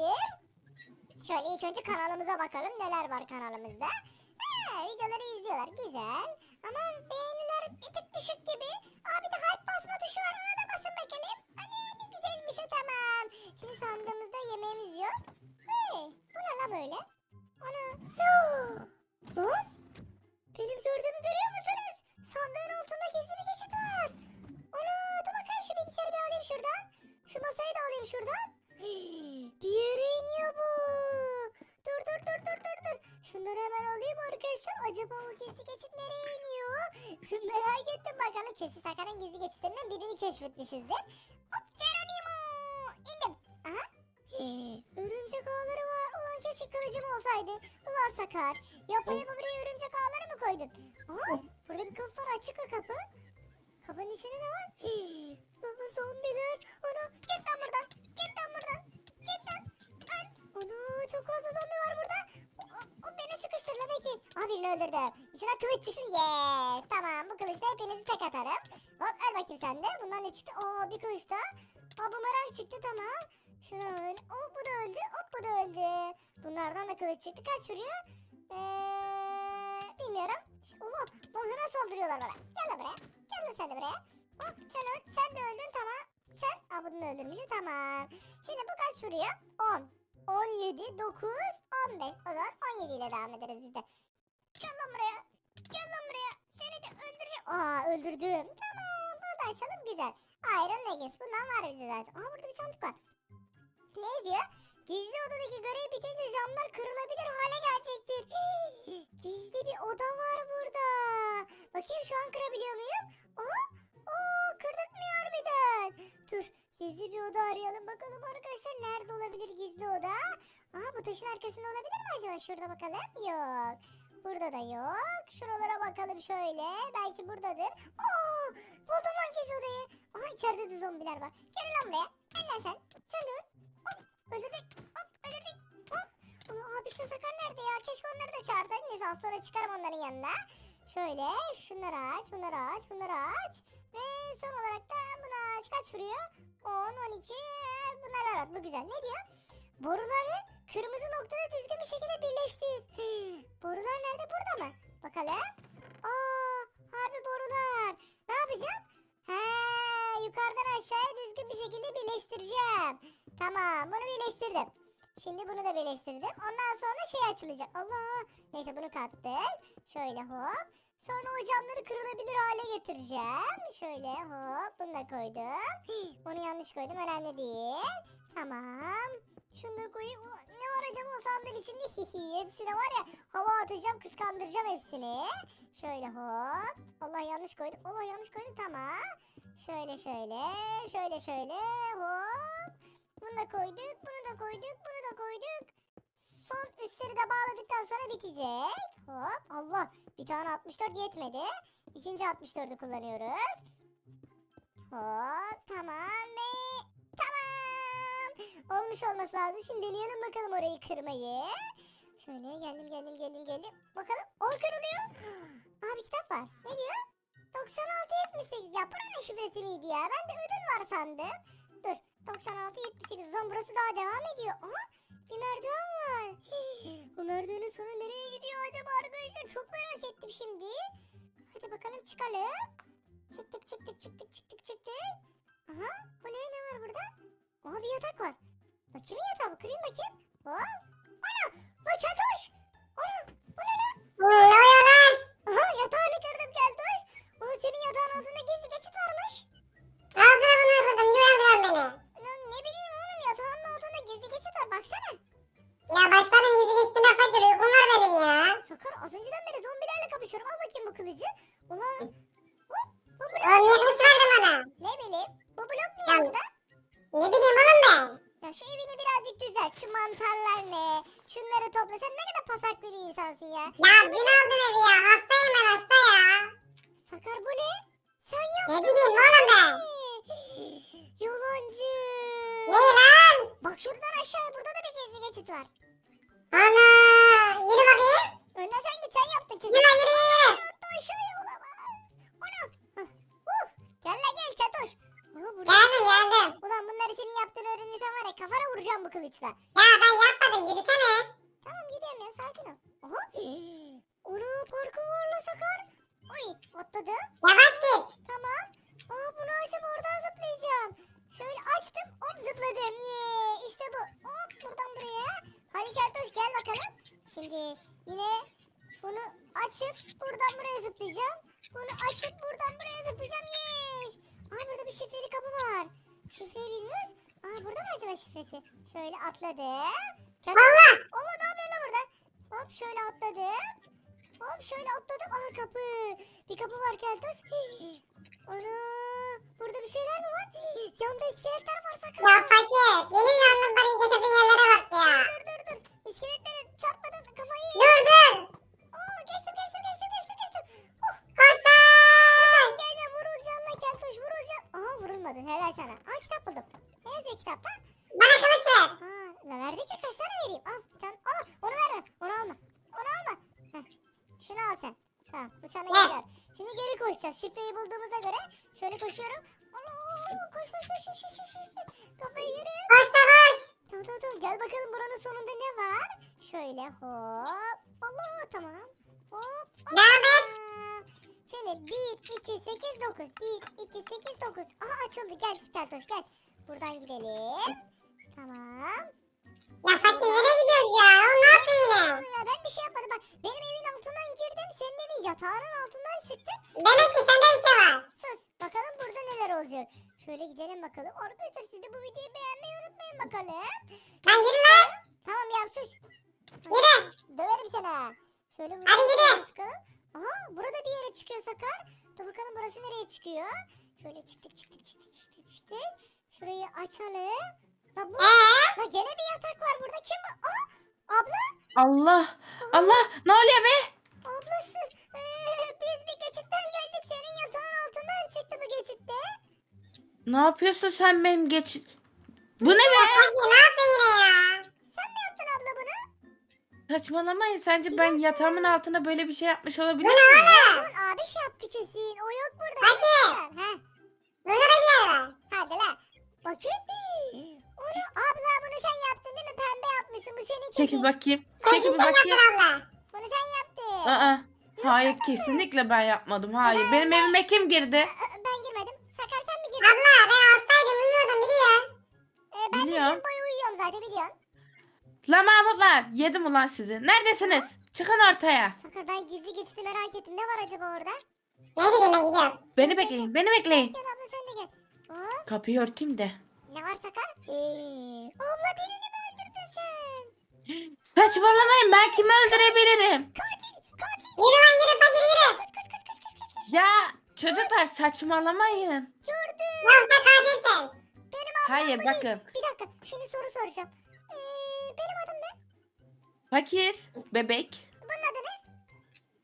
bakayım. Şöyle ilk önce kanalımıza bakalım neler var kanalımızda. Ha, videoları izliyorlar güzel. Ama beğeniler bir tık düşük gibi. Aa bir de hype basma tuşu var ona da basın bakalım. Ana ne güzelmiş o tamam. Şimdi sandığımızda yemeğimiz yok. Hey, bu ne la böyle? Ana. Lan. Benim gördüğümü görüyor musunuz? Sandığın altında gizli bir geçit var. Ana dur bakayım şu bilgisayarı bir alayım şuradan. Şu masayı da alayım şuradan. Keşfetmişizdir. Hop Geronimo. İndim. Aha. Hii, örümcek ağları var. Ulan keşke kılıcım olsaydı. Ulan Sakar. Yapa yapa buraya örümcek ağları mı koydun? Aa, burada bir kapı var. Açık o kapı. Kapının içinde ne var? Hii, Lan zombiler. Ana git lan buradan. Git lan buradan. Git lan. Ana çok fazla zombi var burada. Beni sıkıştırdı bekleyin. Aa birini öldürdüm. İçinden kılıç çıksın. Yes. Tamam bu kılıçla hepinizi tek atarım. Hop al bakayım sen de. Bundan ne çıktı? Oo bir kılıç da. Aa bumerang çıktı tamam. Şunu öl. Oo bu da öldü. Hop bu da öldü. Bunlardan da kılıç çıktı. Kaç vuruyor? Eee bilmiyorum. Lan hemen saldırıyorlar bana. Gel lan buraya. Gel lan sen de buraya. Hop sen öl. Sen de öldün tamam. Sen aa bunu öldürmüşüm tamam. Şimdi bu kaç vuruyor? 10. 17, 9, 15. O zaman 17 ile devam ederiz biz de. Gel lan buraya. Gel lan buraya. Seni de öldüreceğim. Aa öldürdüm. Tamam bunu da açalım güzel. Iron Leggings bundan var bizde zaten. Aa burada bir sandık var. Ne yazıyor? Gizli odadaki görev bitince camlar kırılabilir hale gelecektir. Gizli bir oda var burada. Bakayım şu an kırabiliyor muyum? Aa, aa kırdırtmıyor harbiden. Dur gizli bir oda arayalım bakalım arkadaşlar. Nerede olabilir gizli oda? Aa bu taşın arkasında olabilir mi acaba? Şurada bakalım. Yok. Burada da yok. Şuralara bakalım şöyle. Belki buradadır. Aa, buldum lan gizli odayı. Aa içeride de zombiler var. Gel lan buraya. Gel lan sen. Sen de öl. Hop öldürdük. Hop öldürdük. Hop. Abi işte Sakar nerede ya? Keşke onları da çağırsaydım. Neyse az sonra çıkarım onların yanına. Şöyle şunları aç, bunları aç, bunları aç. Ve son olarak da bunu aç. Kaç vuruyor? 10, 12. Bunları arat. Bu güzel. Ne diyor? Boruları kırmızı noktada düzgün bir şekilde birleştir. Borular nerede? Burada mı? Bakalım. Aa, harbi borular. Ne yapacağım? He, yukarıdan aşağıya düzgün bir şekilde birleştireceğim. Tamam, bunu birleştirdim. Şimdi bunu da birleştirdim. Ondan sonra şey açılacak. Allah. Neyse bunu kattık. Şöyle hop. Sonra o camları kırılabilir hale getireceğim. Şöyle hop. Bunu da koydum. Onu yanlış koydum. Önemli değil. Tamam. Şunu da koyayım. Ne var acaba o sandığın içinde? Hihi. Hepsine var ya hava atacağım kıskandıracağım hepsini. Şöyle hop. Allah yanlış koydum. Allah yanlış koydum. Tamam. Şöyle şöyle. Şöyle şöyle. Hop. Bunu da koyduk. Bunu da koyduk. Bunu da koyduk. Son üstleri de bağladıktan sonra bitecek. Hop. Allah. Bir tane 64 yetmedi. İkinci 64'ü kullanıyoruz. Hop. Tamam ve tamam. Olmuş olması lazım. Şimdi deneyelim bakalım orayı kırmayı. Şöyle geldim geldim geldim geldim. Bakalım. O kırılıyor. Bir kitap var. Ne diyor? 96 78. Ya buranın şifresi miydi ya? Ben de ödül var sandım. Dur. 96 78. O zaman burası daha devam ediyor. Aha bir merdiven var. Hii, Bu merdivenin sonu arkadaşlar? Çok merak ettim şimdi. Hadi bakalım çıkalım. Çıktık çıktık çıktık çıktık çıktık. Aha bu ne ne var burada? Aha bir yatak var. Bak kimin yatağı bu? Kırayım bakayım. Hop. Ana! Lan çatoş! Ana! Bu ne lan? Ne oluyor lan? Aha yatağını kırdım Keltoş. Ulan senin yatağın altında gizli geçit varmış. Ağzına bunu okudum. Güvendiren beni. Ne? Sen Ne yaptın. bileyim oğlum ben. Yalancı. Ne lan? Bak şuradan aşağıya burada da bir gizli geçit var. Ana. Yürü bakayım. Önden sen git sen yaptın kesin. Yürü yürü yürü. Hatta aşağıya olamaz. Hah, uh. Gel la gel çatoş. Burada Geldim geldim. Ulan bunları senin yaptığını öğrenirsen var ya kafana vuracağım bu kılıçla. Ya ben yapmadım yürüsene. Tamam gidiyorum ya sakin ol. Aha. Onu parkı varla sakar. Oy atladım. Yavaş git. Tamam. Aa bunu açıp oradan zıplayacağım. Şöyle açtım hop zıpladım. Yee işte bu. Hop buradan buraya. Hadi Keltoş gel bakalım. Şimdi yine bunu açıp buradan buraya zıplayacağım. Bunu açıp buradan buraya zıplayacağım. Yeeş. Aa burada bir şifreli kapı var. Şifreyi bilmiyoruz. Aa burada mı acaba şifresi? Şöyle atladım. Keltoş. Allah. Allah ne yapıyorsun burada? Hop şöyle atladım. Hop şöyle atladım. Aha kapı. Bir kapı var Keltoş. Ana. Burada bir şeyler mi var? Yanında iskeletler var sakın. Ya fakir. Yeni uyandım bana getirdiğin yerlere bak ya. Dur dur dur. İskeletlere çarpmadan kafayı. Dur dur. Aa, geçtim geçtim geçtim geçtim geçtim. Oh, Koşsun. gelme vurulacağım lan Keltoş vurulacağım. Aha vurulmadın helal sana. Aa kitap buldum. Ne yazıyor kitapta? Bana kılıç ver. La verdi ki kaç tane vereyim? Al bir tane. Aa, onu verme. Onu alma. Onu alma. Heh. Şunu al sen. Tamam bu sana Ne? gider. Şimdi geri koşacağız. Şifreyi bulduğumuza göre şöyle koşuyorum. Allah koş koş koş koş koş koş. Kafayı yürü. Koş da koş. Tamam tamam tamam. Gel bakalım buranın sonunda ne var? Şöyle hop. Allah tamam. Hop. Devam et. Şimdi 1, 2, 8, 9. 1, 2, 8, 9. Aha açıldı. Gel Keltoş gel. Buradan gidelim. Tamam. Ya fakir nereye gidiyoruz ya? Oğlum ne yaptın yine? Ya ben bir şey yapmadım. Bak benim evin altından girdim. Senin evin yatağının altından çıktım. Demek ki sende bir şey var. Sus. Bakalım burada neler olacak. Şöyle gidelim bakalım. Arkadaşlar siz de bu videoyu beğenmeyi unutmayın bakalım. Lan yürü lan. Tamam ya sus. Yürü. Döverim sana. Şöyle Hadi gidelim. çıkalım. Aha burada bir yere çıkıyor Sakar. Dur bakalım burası nereye çıkıyor. Şöyle çıktık çıktık çıktık çıktık çıktık. Şurayı açalım. La, bu, la gene bir yatak var burada. Kim bu? Aa, abla. Allah. Allah. Ne oluyor be? Ablası. Ee, biz bir geçitten geldik. Senin yatağın altından çıktı bu geçitte. Ne yapıyorsun sen benim geç... Bu ne be? Fakir ne yaptın yine ya? Sen mi yaptın abla bunu? Saçmalamayın. Sence ben yatağımın altına böyle bir şey yapmış olabilir Bu ne miyim? oğlum? Aman abiş yaptı kesin. O yok burada. Hadi. Heh. Burada da bir yer var. Hadi la. Bakayım. Onu Bu senin kesin. Çekil bakayım. Çekil bir sen bakayım. yaptın abla. Bunu sen yaptın. Aa, hayır kesinlikle ben yapmadım. Hayır. Benim evime kim girdi? Aa, Ben girmedim. Sakar sen mi girdin? Abla ben hastaydım uyuyordum biliyorsun. Ee, ben de Biliyorum. gün boyu uyuyorum zaten biliyorsun. La Mahmutlar. Yedim ulan sizi. Neredesiniz? Çıkın ortaya. Sakar ben gizli geçti merak ettim. Ne var acaba orada? Ne bileyim ben gidiyorum. Beni bekleyin. Beni bekleyin. Gel abla sen de gel. Hop. Kapıyı örteyim de. Ne var Sakar? Ee, abla birini mi öldürdün sen? Saçmalamayın. Ben kimi öldürebilirim? Katil. Katil. Yürü lan yürü fakir yürü. Ya çocuklar saçmalamayın. Gördüm. Lan sen katilsin. Benim ablam Hayır bakın. Bir dakika. Şimdi soru soracağım. Ee, benim adım ne? Fakir. Bebek. Bunun adı ne?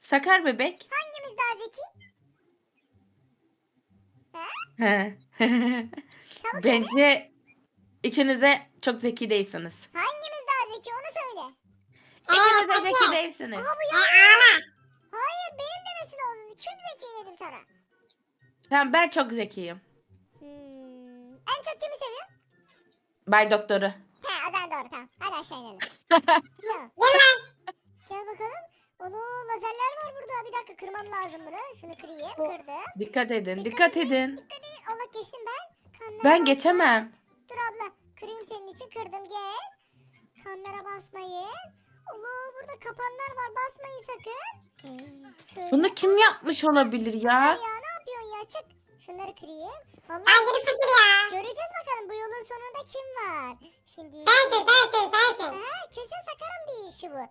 Sakar bebek. Hangimiz daha zeki? He? Çabuk söyle. Bence ikinize çok zeki değilsiniz. Daha zeki onu söyle. İkiniz de zeki değilsiniz. Aa bu ya. ağla. Hayır benim demesi lazımdı. Kim zeki dedim sana. Tamam ben çok zekiyim. Hmm. En çok kimi seviyorsun? Bay doktoru. He o zaman doğru tamam. Hadi aşağı inelim. Gel lan. Gel bakalım. Onu lazerler var burada. Bir dakika kırmam lazım bunu. Şunu kırayım. Bu- Kırdım. Dikkat edin, dikkat edin. Dikkat edin. Allah geçtim ben. Kanlara Ben geçemem. Dur abla. Kırayım senin için. Kırdım gel. Kanlara basmayın. Allah burada kapanlar var. Basmayın sakın. Şöyle. Bunu kim yapmış olabilir Ya. ya? ya ne yapıyorsun ya? Çık. Şunları kırayım. Allah Lan yürü fakir ya. göreceğiz bakalım bu yolun sonunda kim var. Şimdi. Sensin sensin sensin. Ha, kesin Sakar'ın bir işi bu.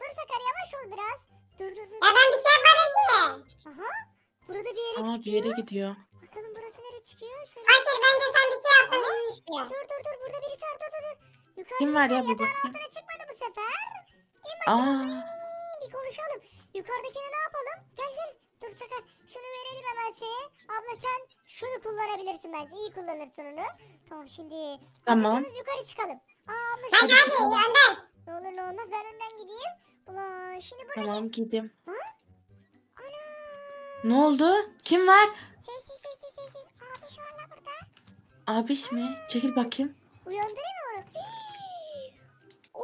Dur Sakar yavaş ol biraz. Dur dur dur. Ya ben bir şey yapmadım ki. Aha. Burada bir yere Aa bir çıkıyor. yere gidiyor. Bakalım burası nereye çıkıyor? Şöyle. Fakir bence sen bir şey yaptın. Dur dur dur burada birisi var dur dur dur. Yukarıda Kim var ya yatağın bakayım. altına çıkmadı bu sefer. İn bakayım abla, in, Aa in, in, in. bir konuşalım. Yukarıdakini ne yapalım? Gel gel. Dur Sakar şunu verelim hemen şeye. Abla sen şunu kullanabilirsin bence. İyi kullanırsın onu. Tamam şimdi. Tamam. hazırsanız yukarı çıkalım. Aa abla Sen şimdi. hadi önden. Ne olur ne olmaz ben önden gideyim. Ulan şimdi burada tamam gidim. Ha? Ana. Ne oldu? Kim var? Sessiz sessiz sessiz. Abiş var la burada. Abiş mi? Çekil bakayım. Uyandırayım mı onu? Allah. Aa, bu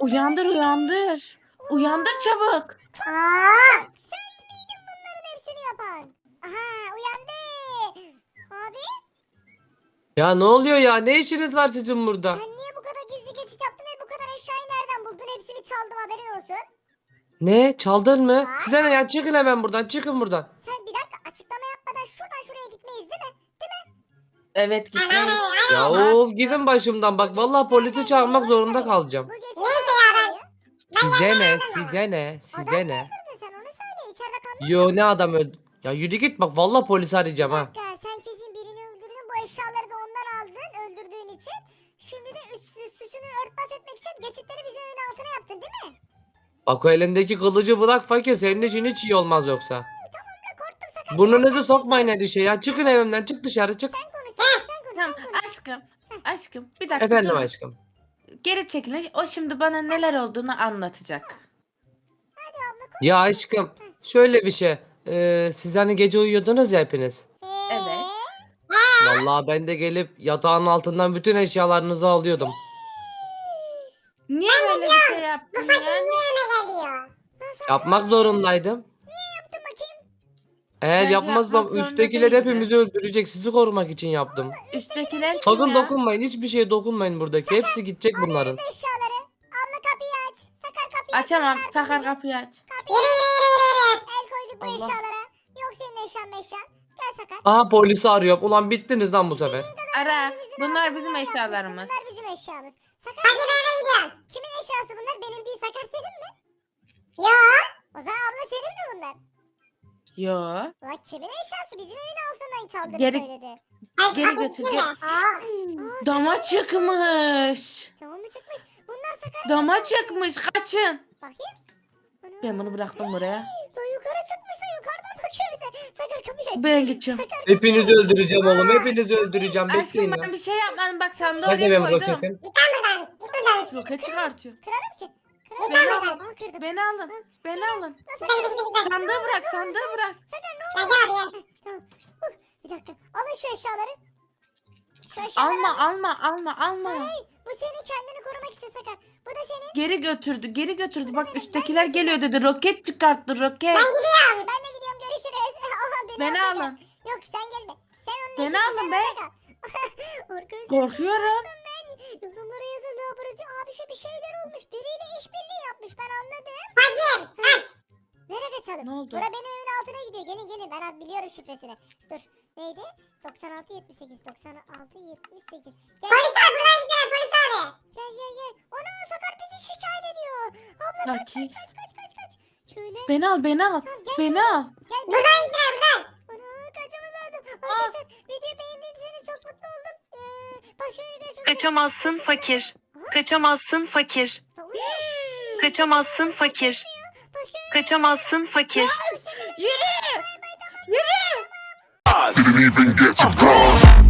Uyandır uyandır. Uyandır çabuk. Aa. sen miydin bunların hepsini yapan? Aha uyandı. Abi Ya ne oluyor ya? Ne işiniz var sizin burada? sen niye bu kadar gizli geçit yaptın ve bu kadar eşyayı nereden buldun? Hepsini çaldım haberin olsun. Ne? Çaldın mı? Size ne ya? Çıkın hemen buradan. Çıkın buradan. Sen bir dakika açıklama yapmadan şuradan şuraya gitmeyiz değil mi? Değil mi? Evet gitmeyiz. Ya of gidin başımdan. Bak vallahi polisi çağırmak zorunda kalacağım. Neyse ya ben- Size ne? Size ne? Size ne? öldürdün sen onu söyle. İçeride kandın. Yo ne adam öldü. Ya yürü git bak vallahi polisi arayacağım ha. sen kesin birini öldürdün. Bu eşyaları da ondan aldın öldürdüğün için. Şimdi de üst, suçunu örtbas etmek için geçitleri bizim evin altına yaptın değil mi? Bak o elindeki kılıcı bırak fakir. Senin için hiç iyi olmaz yoksa. Tamam da korktum sakın. Burnunuzu sokmayın her işe ya. Çıkın evimden. Çık dışarı çık. Sen konuş Tamam sen konuş. Aşkım. Aşkım bir dakika Efendim dur. aşkım. Geri çekilin. O şimdi bana neler olduğunu anlatacak. Hadi abla konuş. Ya aşkım şöyle bir şey. Ee, siz hani gece uyuyordunuz ya hepiniz. Evet. Vallahi ben de gelip yatağın altından bütün eşyalarınızı alıyordum. Niye böyle bir şey yaptın ya? Niye öne geliyor? Yapmak zorundaydım. Eğer Bence yapmazsam yapmak zorunda üsttekiler değildi. hepimizi öldürecek. Sizi korumak için yaptım. Üsttekiler kim Sakın ya? dokunmayın. Hiçbir şeye dokunmayın buradaki. Hepsi gidecek bunların. Eşyaları. Abla kapıyı aç. Sakar kapıyı aç. Açamam. Sakar kapıyı aç. Kapıyı Yürü aç. yürü yürü yürü. El koyduk bu Allah. eşyalara. Yok senin eşyan meşyan. Gel Sakar. Aha polisi arıyorum. Ulan bittiniz lan bu sefer. Ara. Bunlar bizim eşyalarımız. Bunlar bizim eşyamız. Sakar Hadi ben eve gidiyorum. kimin eşyası bunlar? Benim değil Sakar senin mi? Yo. O zaman abla senin mi bunlar? Yo. Ulan kimin eşyası? Bizim evin altından çaldığını Geri- söyledi. Ay, Geri götür, gitme. gel. Aa. Dama çıkmış. Tamam mı çıkmış? Bunlar Sakar'ın Dama eşyası. çıkmış. Kaçın. Bakayım. Ana. Ben bunu bıraktım buraya. Lan yukarı çıkmış lan yukarıdan bakıyor bize. Sakar kapıyı aç. Ben gideceğim. Sakar Hepinizi öldüreceğim oğlum. Hepinizi öldüreceğim. Aşkım Bekleyin ben bir şey yapmadım. Bak sen de Nerede oraya benim koydum. roketim? Git lan buradan. Git buradan. Roket çıkartıyor. Kırarım ki. Beni alın. Beni alın. Beni alın. Sandığı bırak. Sandığı bırak. Sakar ne Ya oldu? abi. Uh, bir dakika. Alın şu eşyaları. Şu eşyaları Alma alın. alma alma alma. Hey, bu senin kendini korumak için Sakar. Bu da senin. Geri götürdü. Geri götürdü. Bak üsttekiler geliyor dedi. Roket çıkarttı roket. Ben gidiyorum. Ben de gidiyorum görüşürüz. Aha, beni, Beni alın. alın. Yok sen gelme. Sen onun Beni eşini alın sen be. Arkadaşlar Korkuyorum. Ben yorumlara yazın ne yaparız? Abi şey bir şeyler olmuş. Biriyle işbirliği yapmış ben anladım. Fakir. Aç. Nereye kaçalım? Ne oldu? Bura benim evimin altına gidiyor. Gelin gelin ben ad- biliyorum şifresini. Dur. Neydi? 96 78 96 78. Gel Polis abi buradan gitme. Polis abi. gel gel gel. Ana Sakar bizi şikayet ediyor. Abla kaç Bakayım. kaç kaç kaç kaç kaç. Şöyle. Beni al beni al. Beni al. Gel. Buradan gitme buradan. Ana kaçmamız lazım. Arkadaşlar videoyu beğendiyseniz çok mutlu oldum. Ee, başka yere görüşmek üzere. Kaçamazsın fakir. Kaçamazsın fakir. Kaçamazsın fakir. Kaçamazsın fakir. Yürü. Yürü. Didn't even get to cross.